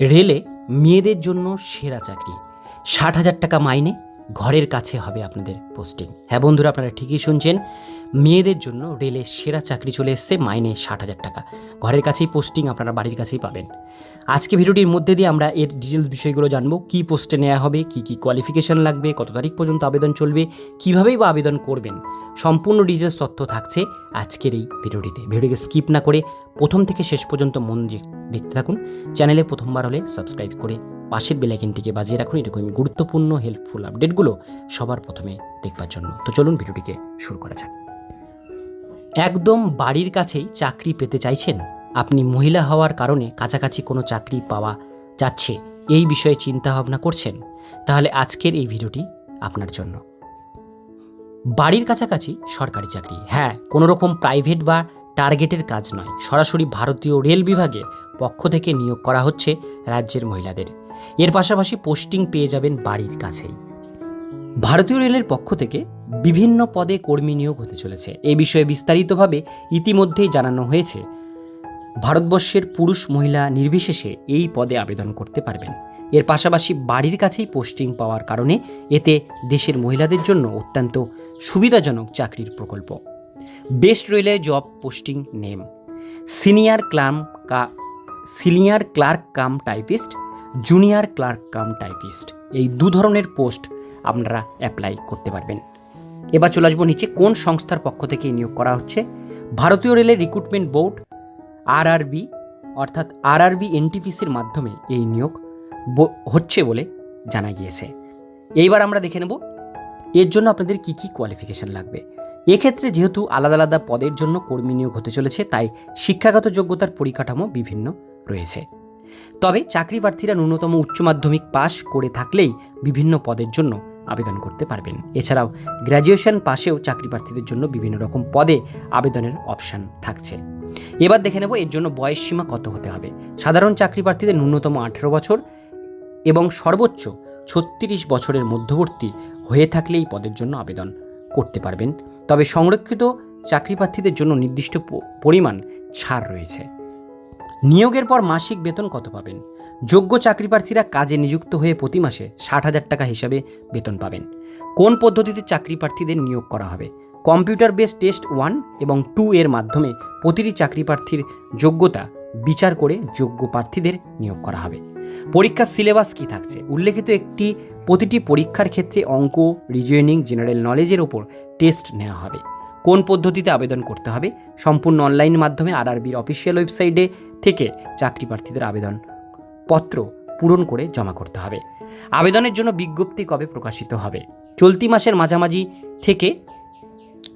রেলে মেয়েদের জন্য সেরা চাকরি। ষাট হাজার টাকা মাইনে ঘরের কাছে হবে আপনাদের পোস্টিং হ্যাঁ বন্ধুরা, আপনারা ঠিকই শুনছেন। মেয়েদের জন্য রেলে সেরা চাকরি চলে এসছে মাইনে ষাট হাজার টাকা। ঘরের কাছেই পোস্টিং আপনারা বাড়ির কাছেই পাবেন। আজকে ভিডিওটির মধ্যে দিয়ে আমরা এর ডিটেলস বিষয়গুলো জানব। কী পোস্টে নেওয়া হবে, কী কী কোয়ালিফিকেশন লাগবে, কত তারিখ পর্যন্ত আবেদন চলবে, কীভাবেই বা আবেদন করবেন, সম্পূর্ণ ডিটেলস তথ্য থাকছে আজকের এই ভিডিওটিতে। ভিডিওকে স্কিপ না করে প্রথম থেকে শেষ পর্যন্ত মন দিয়ে দেখতে থাকুন। চ্যানেলে প্রথমবার হলে সাবস্ক্রাইব করে পাশের বেলাইকিনটিকে বাজিয়ে রাখুন। এরকমই গুরুত্বপূর্ণ হেল্পফুল আপডেটগুলো সবার প্রথমে দেখবার জন্য। তো চলুন ভিডিওটিকে শুরু করা যাক। একদম বাড়ির কাছেই চাকরি পেতে চাইছেন? আপনি মহিলা হওয়ার কারণে কাছাকাছি কোনো চাকরি পাওয়া যাচ্ছে? এই বিষয়ে চিন্তা ভাবনা করছেন? তাহলে আজকের এই ভিডিওটি আপনার জন্য। বাড়ির কাছাকাছি সরকারি চাকরি। হ্যাঁ কোনো রকম প্রাইভেট বা টার্গেটের কাজ নয়। সরাসরি ভারতীয় রেল বিভাগের পক্ষ থেকে নিয়োগ করা হচ্ছে রাজ্যের মহিলাদের। এর পাশাপাশি পোস্টিং পেয়ে যাবেন বাড়ির কাছেই। ভারতীয় রেলের পক্ষ থেকে বিভিন্ন পদে কর্মী নিয়োগ হতে চলেছে। এ বিষয়ে বিস্তারিতভাবে ইতিমধ্যেই জানানো হয়েছে, ভারতবর্ষের পুরুষ মহিলা নির্বিশেষে এই পদে আবেদন করতে পারবেন। এর পাশাপাশি বাড়ির কাছেই পোস্টিং পাওয়ার কারণে এতে দেশের মহিলাদের জন্য অত্যন্ত সুবিধাজনক চাকরির প্রকল্প। Best railway job posting name. Senior ক্লাম কা senior clerk cum typist junior clerk cum typist. এই দু ধরনের পোস্ট আপনারা অ্যাপ্লাই করতে পারবেন। এবার চলে আসব নিচে, কোন সংস্থার পক্ষ থেকে নিয়োগ করা হচ্ছে? ভারতীয় রেলের রিক্রুটমেন্ট বোর্ড, আরআরবি, অর্থাৎ আরআরবি এনটিপিসির মাধ্যমে এই নিয়োগ হচ্ছে বলে জানা গিয়েছে। এইবার আমরা দেখে নেব, এর জন্য আপনাদের কি কি কোয়ালিফিকেশন লাগবে। এক্ষেত্রে যেহেতু আলাদা আলাদা পদের জন্য কর্মী নিয়োগ হতে চলেছে, তাই শিক্ষাগত যোগ্যতার পরিকাঠামো বিভিন্ন রয়েছে। তবে চাকরি প্রার্থীরা ন্যূনতম উচ্চ মাধ্যমিক পাশ করে থাকলেই বিভিন্ন পদের জন্য আবেদন করতে পারবেন। এছাড়াও গ্র্যাজুয়েশন পাশেও চাকরি প্রার্থীদের জন্য বিভিন্ন রকম পদে আবেদনের অপশান থাকছে। এবার দেখে নেব এর জন্য বয়স সীমা কত হতে হবে। সাধারণ চাকরি প্রার্থীদের ন্যূনতম আঠেরো বছর এবং সর্বোচ্চ ছত্রিশ বছরের মধ্যবর্তী হয়ে থাকলে এই পদের জন্য আবেদন করতে পারবেন। তবে সংরক্ষিত চাকরি প্রার্থীদের জন্য নির্দিষ্ট পরিমাণ ছাড় রয়েছে। নিয়োগের পর মাসিক বেতন কত পাবেন? যোগ্য চাকরি প্রার্থীরা কাজে নিযুক্ত হয়ে প্রতি মাসে ষাট হাজার টাকা হিসাবে বেতন পাবেন। কোন পদ্ধতিতে চাকরি প্রার্থীদের নিয়োগ করা হবে? কম্পিউটার বেস টেস্ট ওয়ান এবং টু এর মাধ্যমে প্রতিটি চাকরি প্রার্থীর যোগ্যতা বিচার করে যোগ্য প্রার্থীদের নিয়োগ করা হবে। পরীক্ষার সিলেবাস কি থাকছে? উল্লেখিত একটি প্রতিটি পরীক্ষার ক্ষেত্রে অঙ্ক রিজনিং জেনারেল নলেজের ওপর টেস্ট নেওয়া হবে। কোন পদ্ধতিতে আবেদন করতে হবে? সম্পূর্ণ অনলাইন মাধ্যমে আরআরবির অফিসিয়াল ওয়েবসাইটে থেকে চাকরি প্রার্থীদের আবেদন পত্র পূরণ করে জমা করতে হবে। আবেদনের জন্য বিজ্ঞপ্তি কবে প্রকাশিত হবে? চলতি মাসের মাঝামাঝি থেকে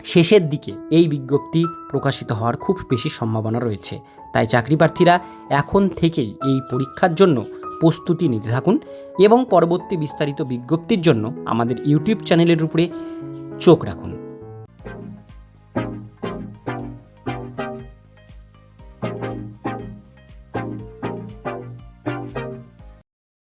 শেষের দিকে এই বিজ্ঞপ্তি প্রকাশিত হওয়ার খুব বেশি সম্ভাবনা রয়েছে। তাই চাকরি প্রার্থীরা এখন থেকেই এই পরীক্ষার জন্য প্রস্তুতি নিতে থাকুন এবং পরবর্তী বিস্তারিত বিজ্ঞপ্তির জন্য আমাদের ইউটিউব চ্যানেলের উপরে চোখ রাখুন।